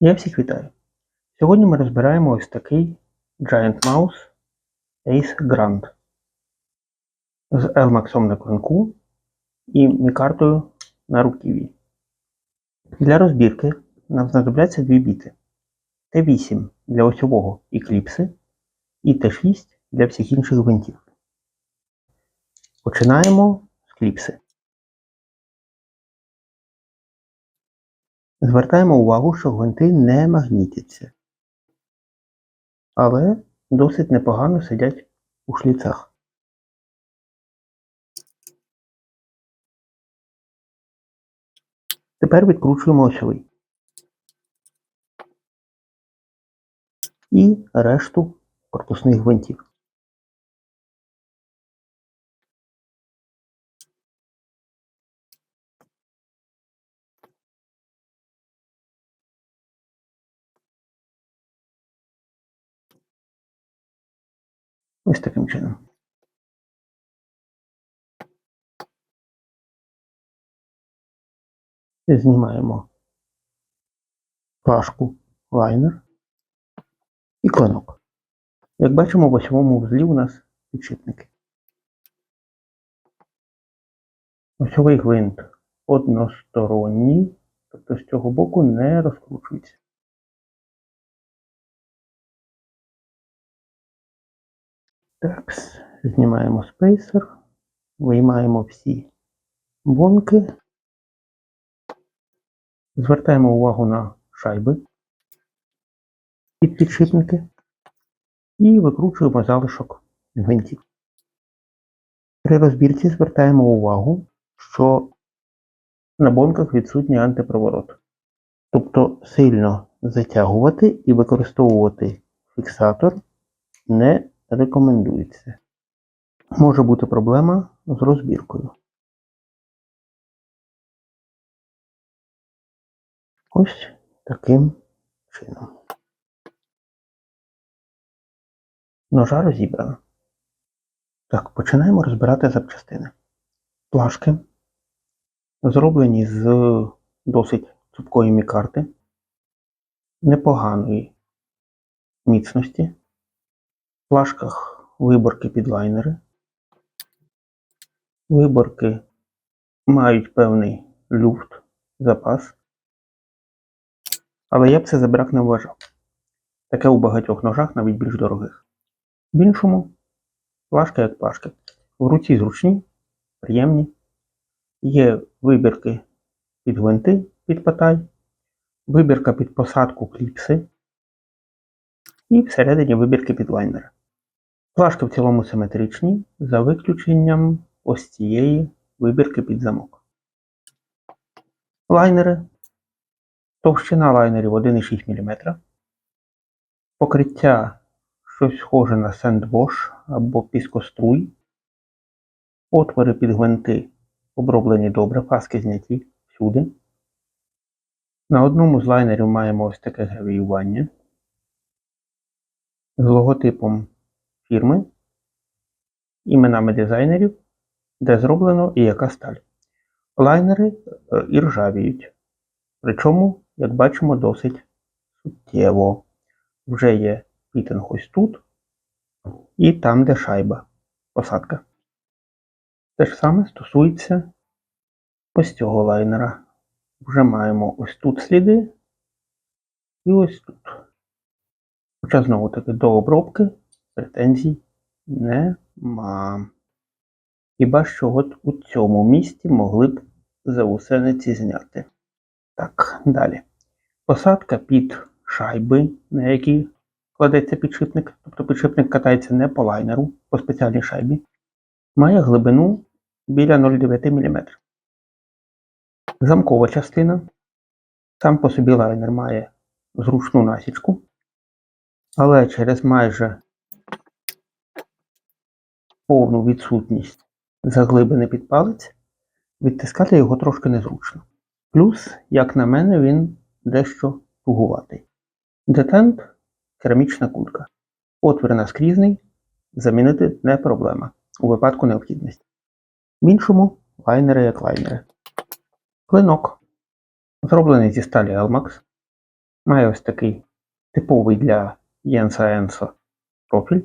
Я всіх вітаю. Сьогодні ми розбираємо ось такий Giant Mouse Ace Grand з Elmax на клинку і мікартою на руків'ї. Для розбірки нам знадобляться дві біти. Т8 для осьового і кліпси і Т6 для всіх інших гвинтів. Починаємо з кліпси. Звертаємо увагу, що гвинти не магнітяться, але досить непогано сидять у шліцах. Тепер відкручуємо осьовий. І решту корпусних гвинтів. Ось таким чином. Знімаємо плашку лайнер і клинок. Як бачимо, в осьовому вузлі у нас підшипники. Осьовий гвинт односторонній, тобто з цього боку не розкручується. Так, знімаємо спейсер, виймаємо всі бонки, звертаємо увагу на шайби під підшипники і викручуємо залишок гвинтів. При розбірці звертаємо увагу, що на бонках відсутній антипроворот. Тобто сильно затягувати і використовувати фіксатор не рекомендується. Може бути проблема з розбіркою. Ось таким чином. Ножа розібрана. Так, починаємо розбирати запчастини. Плашки зроблені з досить цупкої мікарти, непоганої міцності. Плашках виборки під лайнери. Виборки мають певний люфт, запас. Але я б це за брак не вважав. Таке у багатьох ножах, навіть більш дорогих. В іншому плашка як плашка. В руці зручні, приємні. Є вибірки під гвинти під патай, вибірка під посадку кліпси і всередині вибірки під лайнери. Плашки в цілому симетричні, за виключенням ось цієї вибірки під замок. Лайнери. Товщина лайнерів 1,6 мм. Покриття щось схоже на сендвош або піскоструй. Отвори під гвинти оброблені добре, паски зняті всюди. На одному з лайнерів маємо ось таке гравіювання з логотипом фірми, іменами дизайнерів, де зроблено і яка сталь. Лайнери е, іржавіють. Причому, як бачимо, досить суттєво. Вже є пітинг ось тут і там, де шайба, посадка. Те ж саме стосується ось цього лайнера. Вже маємо ось тут сліди і ось тут. Хоча знову таки до обробки претензій нема. Хіба що от у цьому місці могли б заусениці зняти. Так, далі. Посадка під шайби, на які кладеться підшипник, тобто підшипник катається не по лайнеру, по спеціальній шайбі, має глибину біля 0,9 мм. Замкова частина. Сам по собі лайнер має зручну насічку, але через майже повну відсутність заглибини під палець відтискати його трошки незручно. Плюс, як на мене, він дещо тугуватий. Детент керамічна кулька. Отвір наскрізний, замінити не проблема у випадку необхідності. В іншому лайнери як лайнери. Клинок. Зроблений зі сталі Elmax. Має ось такий типовий для Єнса Енса профіль,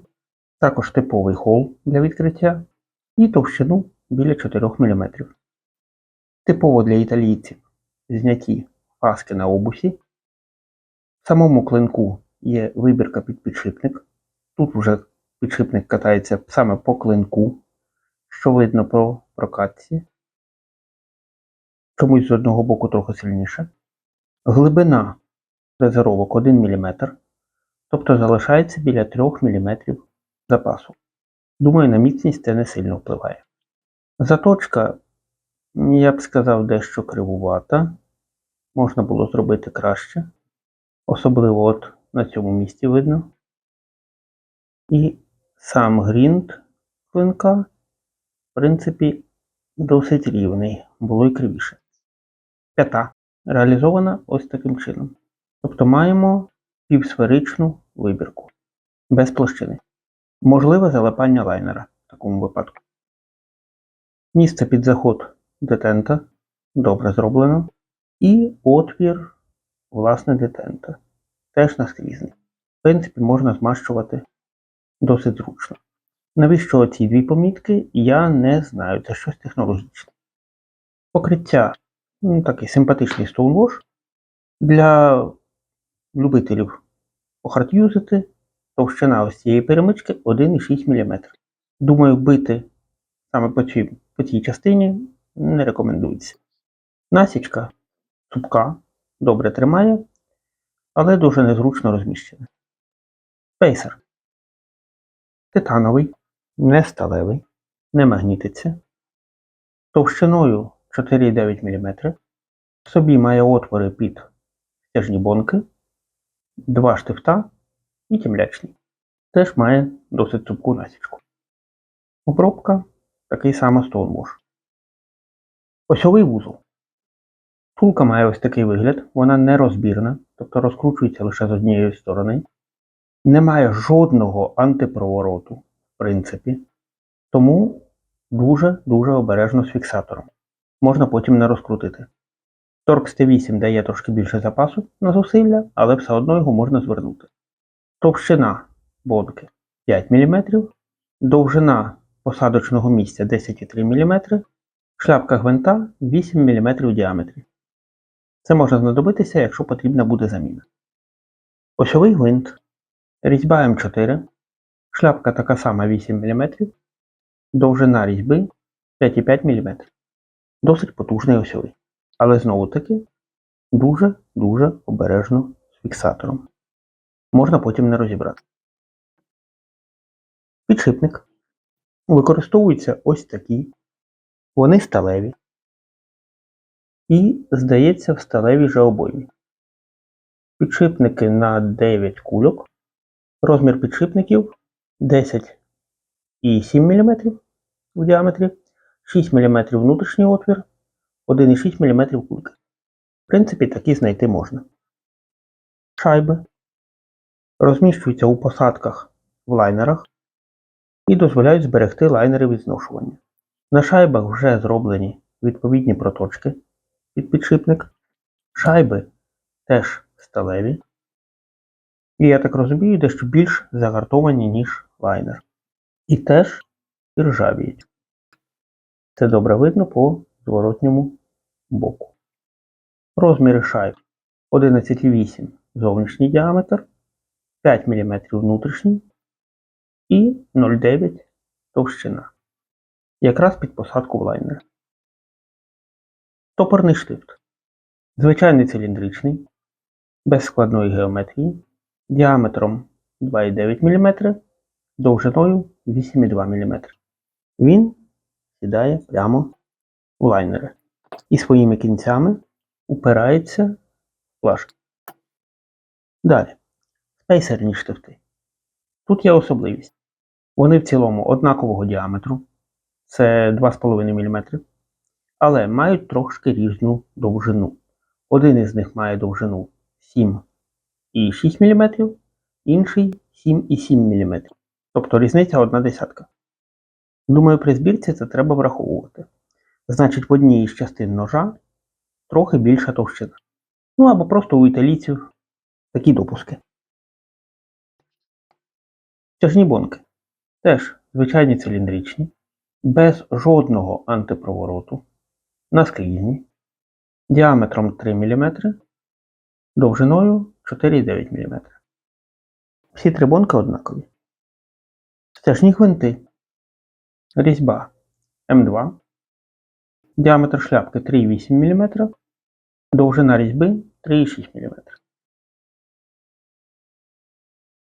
також типовий хол для відкриття і товщину біля 4 мм. Типово для італійців зняті паски на обусі. В самому клинку є вибірка під підшипник. Тут вже підшипник катається саме по клинку, що видно по прокатці. Чомусь з одного боку трохи сильніше. Глибина фрезеровок 1 мм, тобто залишається біля 3 мм запасу. Думаю, на міцність це не сильно впливає. Заточка, я б сказав, дещо кривувата. Можна було зробити краще. Особливо от на цьому місці видно. І сам грінт клинка, в принципі, досить рівний, було й кривіше. П'ята реалізована ось таким чином. Тобто маємо півсферичну вибірку без площини. Можливе залипання лайнера в такому випадку. Місце під заход детента добре зроблено. І отвір, власне, детента. Теж наскрізний. В принципі, можна змащувати досить зручно. Навіщо ці дві помітки, я не знаю. Це щось технологічне. Покриття ну, такий симпатичний стоунвош. Для любителів похардюзити товщина ось цієї перемички 1,6 мм. Думаю, бити саме по цій, по цій частині не рекомендується. Насічка цупка, добре тримає, але дуже незручно розміщена. Пейсер. Титановий, не сталевий, не магнітиться. Товщиною 4,9 мм. В собі має отвори під стяжні бонки, два штифта і тімлячний. Теж має досить цупку насічку. Обробка такий самий Stonewash. Осьовий вузол. Тулка має ось такий вигляд, вона не розбірна, тобто розкручується лише з однієї сторони. Немає жодного антипровороту, в принципі, тому дуже-дуже обережно з фіксатором. Можна потім не розкрутити. Торкс Т8 дає трошки більше запасу на зусилля, але все одно його можна звернути. Товщина бонки 5 мм, довжина посадочного місця 10,3 мм, шляпка гвинта 8 мм в діаметрі. Це може знадобитися, якщо потрібна буде заміна. Осьовий гвинт, різьба М4, шляпка така сама 8 мм, довжина різьби 5,5 мм. Досить потужний осьовий. Але знову таки дуже-дуже обережно з фіксатором. Можна потім не розібрати. Підшипник. Використовуються ось такі. Вони сталеві. І, здається, в сталевій же обоймі. Підшипники на 9 кульок. Розмір підшипників 10,7 мм в діаметрі, 6 мм внутрішній отвір, 1,6 мм кульки. В принципі, такі знайти можна. Шайби розміщуються у посадках в лайнерах і дозволяють зберегти лайнери від зношування. На шайбах вже зроблені відповідні проточки під підшипник. Шайби теж сталеві. І я так розумію, дещо більш загартовані, ніж лайнер. І теж іржавіють. Це добре видно по зворотньому боку. Розміри шайб 11,8 зовнішній діаметр, 5 мм внутрішній і 0,9 товщина. Якраз під посадку в лайнер. Топорний штифт. Звичайний циліндричний, без складної геометрії, діаметром 2,9 мм, довжиною 8,2 мм. Він сідає прямо у лайнери і своїми кінцями упирається в флажки. Далі. Спейсерні штифти. Тут є особливість. Вони в цілому однакового діаметру, це 2,5 мм, але мають трошки різну довжину. Один із них має довжину 7,6 мм, інший 7,7 мм. Тобто різниця одна десятка. Думаю, при збірці це треба враховувати. Значить, в одній із частин ножа трохи більша товщина. Ну або просто у італійців такі допуски. Тяжні бонки. Теж звичайні циліндричні, без жодного антипровороту, наскрізні, діаметром 3 мм, довжиною 4,9 мм. Всі три бонки однакові. Стяжні гвинти. Різьба М2. Діаметр шляпки 3,8 мм. Довжина різьби 3,6 мм.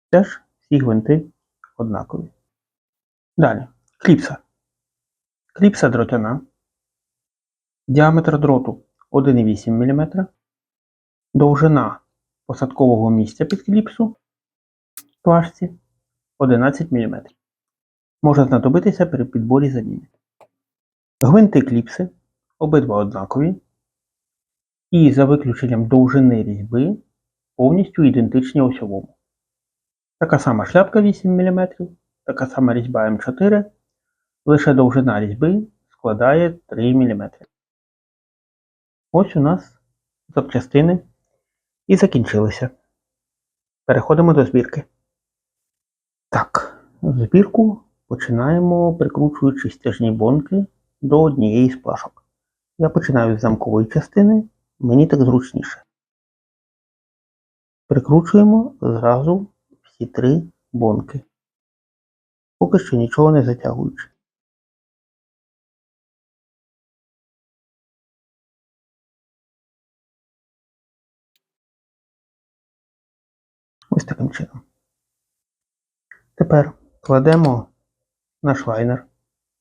Теж всі гвинти однакові. Далі. Кліпса. Кліпса дротяна. Діаметр дроту 1,8 мм. Довжина посадкового місця під кліпсу плашці 11 мм. Може знадобитися при підборі заміни. Гвинти кліпси обидва однакові. І за виключенням довжини різьби повністю ідентичні осьовому. Така сама шляпка 8 мм, така сама різьба М4, лише довжина різьби складає 3 мм. Ось у нас запчастини і закінчилися. Переходимо до збірки. Так, збірку починаємо прикручуючи стяжні бонки до однієї з плашок. Я починаю з замкової частини, мені так зручніше. Прикручуємо зразу всі три бонки. Поки що нічого не затягуючи. Ось таким чином. Тепер кладемо наш лайнер,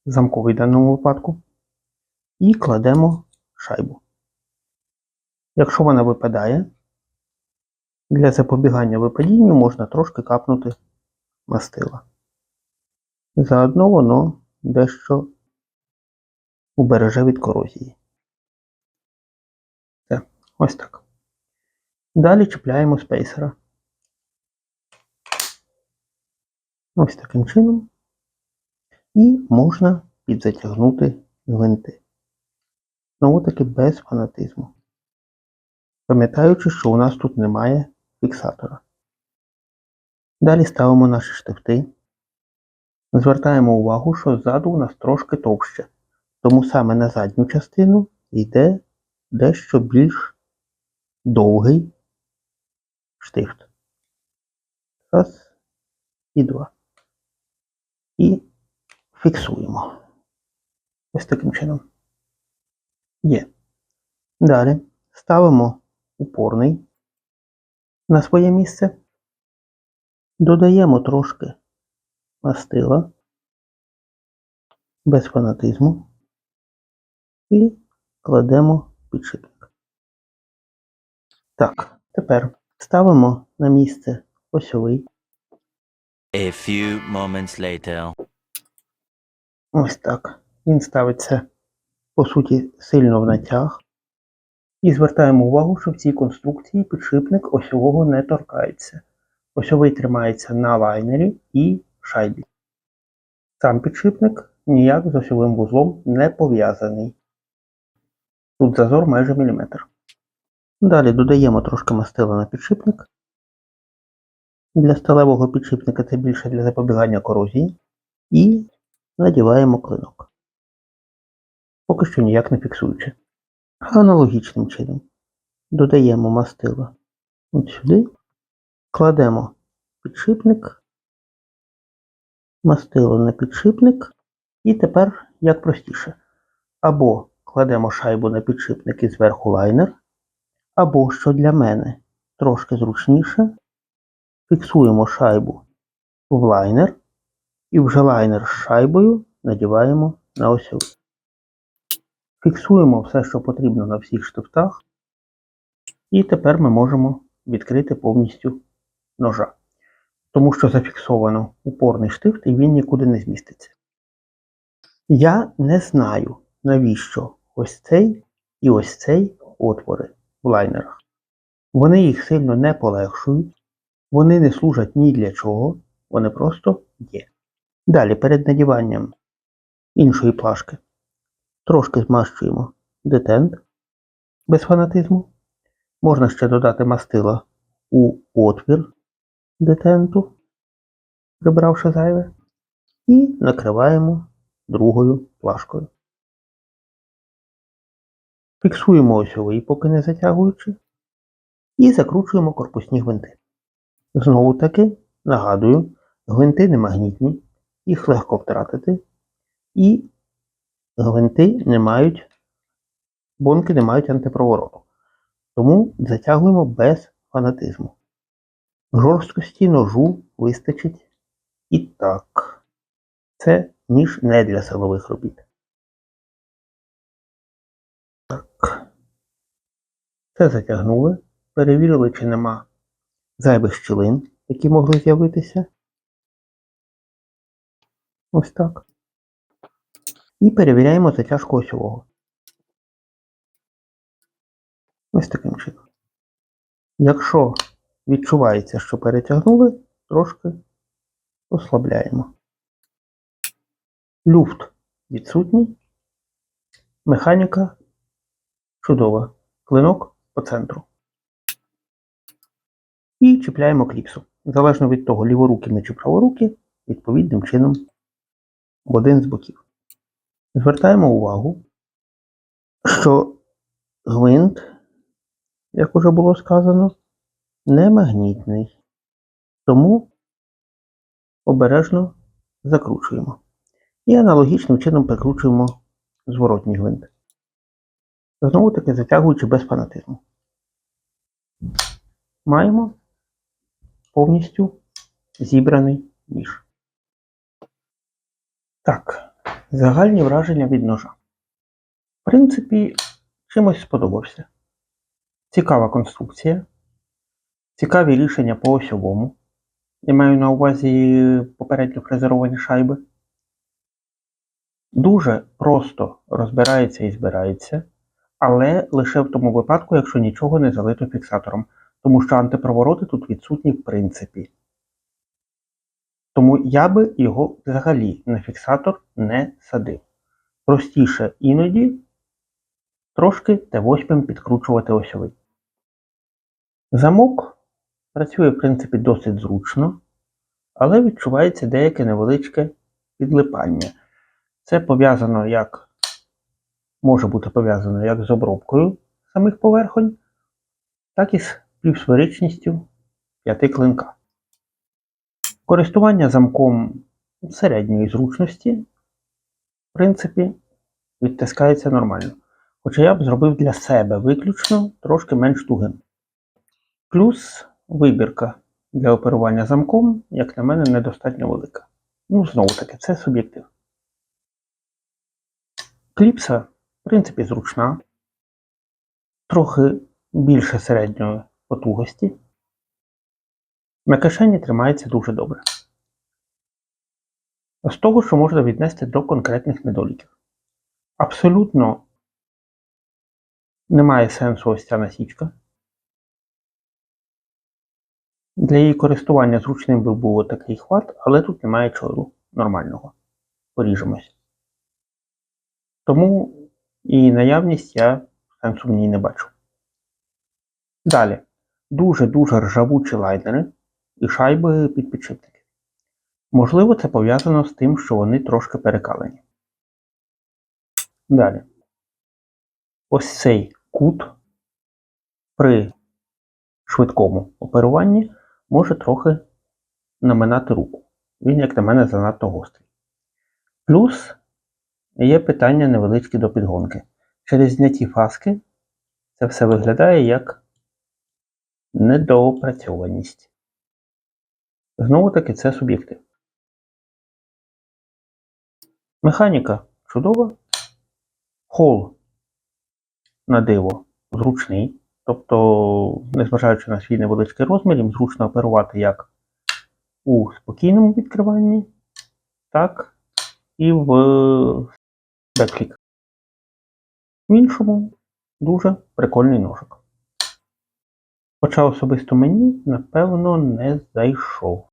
замковий в даному випадку, і кладемо шайбу. Якщо вона випадає, для запобігання випадінню можна трошки капнути мастила. Заодно воно дещо убереже від корозії. Все, ось так. Далі чіпляємо спейсера. Ось таким чином. І можна підзатягнути гвинти. Знову таки без фанатизму. Пам'ятаючи, що у нас тут немає фіксатора. Далі ставимо наші штифти. Звертаємо увагу, що ззаду у нас трошки товще, тому саме на задню частину йде дещо більш довгий штифт. Раз і два. І фіксуємо. Ось таким чином. Є. Далі ставимо упорний на своє місце. Додаємо трошки мастила без фанатизму і кладемо підшипник. Так, тепер ставимо на місце осьовий. A few moments later. Ось так. Він ставиться, по суті, сильно в натяг. І звертаємо увагу, що в цій конструкції підшипник осьового не торкається. Осьовий тримається на лайнері і шайбі. Сам підшипник ніяк з осьовим вузлом не пов'язаний. Тут зазор майже міліметр. Далі додаємо трошки мастила на підшипник. Для сталевого підшипника це більше для запобігання корозії. І надіваємо клинок. Поки що ніяк не фіксуючи. Аналогічним чином додаємо мастило от сюди, кладемо підшипник, мастило на підшипник, і тепер як простіше. Або кладемо шайбу на підшипник і зверху лайнер, або, що для мене трошки зручніше, фіксуємо шайбу в лайнер і вже лайнер з шайбою надіваємо на осьовий. Фіксуємо все, що потрібно на всіх штифтах. І тепер ми можемо відкрити повністю ножа. Тому що зафіксовано упорний штифт і він нікуди не зміститься. Я не знаю, навіщо ось цей і ось цей отвори в лайнерах. Вони їх сильно не полегшують, вони не служать ні для чого, вони просто є. Далі перед надіванням іншої плашки трошки змащуємо детент без фанатизму. Можна ще додати мастила у отвір детенту, прибравши зайве, і накриваємо другою плашкою. Фіксуємо осьовий, поки не затягуючи, і закручуємо корпусні гвинти. Знову таки, нагадую, гвинти не магнітні, їх легко втратити, і гвинти не мають, бонки не мають антипровороту. Тому затягуємо без фанатизму. Жорсткості ножу вистачить і так. Це ніж не для силових робіт. Так. Це затягнули. Перевірили, чи нема зайвих щілин, які могли з'явитися. Ось так. І перевіряємо затяжку осьового. Ось таким чином. Якщо відчувається, що перетягнули, трошки ослабляємо. Люфт відсутній. Механіка чудова. Клинок по центру. І чіпляємо кліпсу. Залежно від того, ліворукі ми чи праворукі, відповідним чином в один з боків. Звертаємо увагу, що гвинт, як уже було сказано, не магнітний. Тому обережно закручуємо. І аналогічним чином прикручуємо зворотній гвинт. Знову таки затягуючи без фанатизму. Маємо повністю зібраний ніж. Так, загальні враження від ножа. В принципі, чимось сподобався. Цікава конструкція, цікаві рішення по осьовому. Я маю на увазі попередньо фрезеровані шайби. Дуже просто розбирається і збирається, але лише в тому випадку, якщо нічого не залито фіксатором, тому що антипровороти тут відсутні в принципі. Тому я би його взагалі на фіксатор не садив. Простіше іноді трошки Т8 підкручувати осьовий. Замок працює, в принципі, досить зручно, але відчувається деяке невеличке підлипання. Це пов'язано як може бути пов'язано як з обробкою самих поверхонь, так і з плюсферичністю п'яти клинка. Користування замком середньої зручності, в принципі, відтискається нормально. Хоча я б зробив для себе виключно трошки менш тугим. Плюс вибірка для оперування замком, як на мене, недостатньо велика. Ну, знову таки, це суб'єктив. Кліпса, в принципі, зручна, трохи більше середньої потугості. На кишені тримається дуже добре. З того, що можна віднести до конкретних недоліків. Абсолютно немає сенсу ось ця насічка. Для її користування зручним би був такий хват, але тут немає чору нормального. Поріжемось. Тому і наявність я сенсу в ній не бачу. Далі. Дуже-дуже ржавучі лайнери і шайби під підшипники. Можливо, це пов'язано з тим, що вони трошки перекалені. Далі. Ось цей кут при швидкому оперуванні може трохи наминати руку. Він, як на мене, занадто гострий. Плюс є питання невеличкі до підгонки. Через зняті фаски це все виглядає як недоопрацьованість. Знову таки, це суб'єктив. Механіка чудова. Хол на диво зручний. Тобто, незважаючи на свій невеличкий розмір, їм зручно оперувати як у спокійному відкриванні, так і в беклік. В іншому дуже прикольний ножик. Хоча особисто мені, напевно, не зайшов.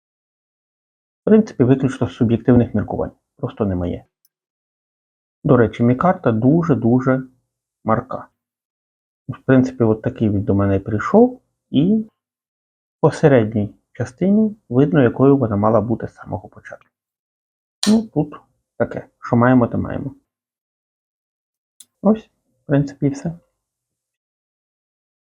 Принципі, виключно з суб'єктивних міркувань. Просто не моє. До речі, мій-карта дуже-дуже марка. В принципі, от такий він до мене прийшов, і по середній частині видно, якою вона мала бути з самого початку. Ну, тут таке, що маємо, то маємо. Ось, в принципі, все.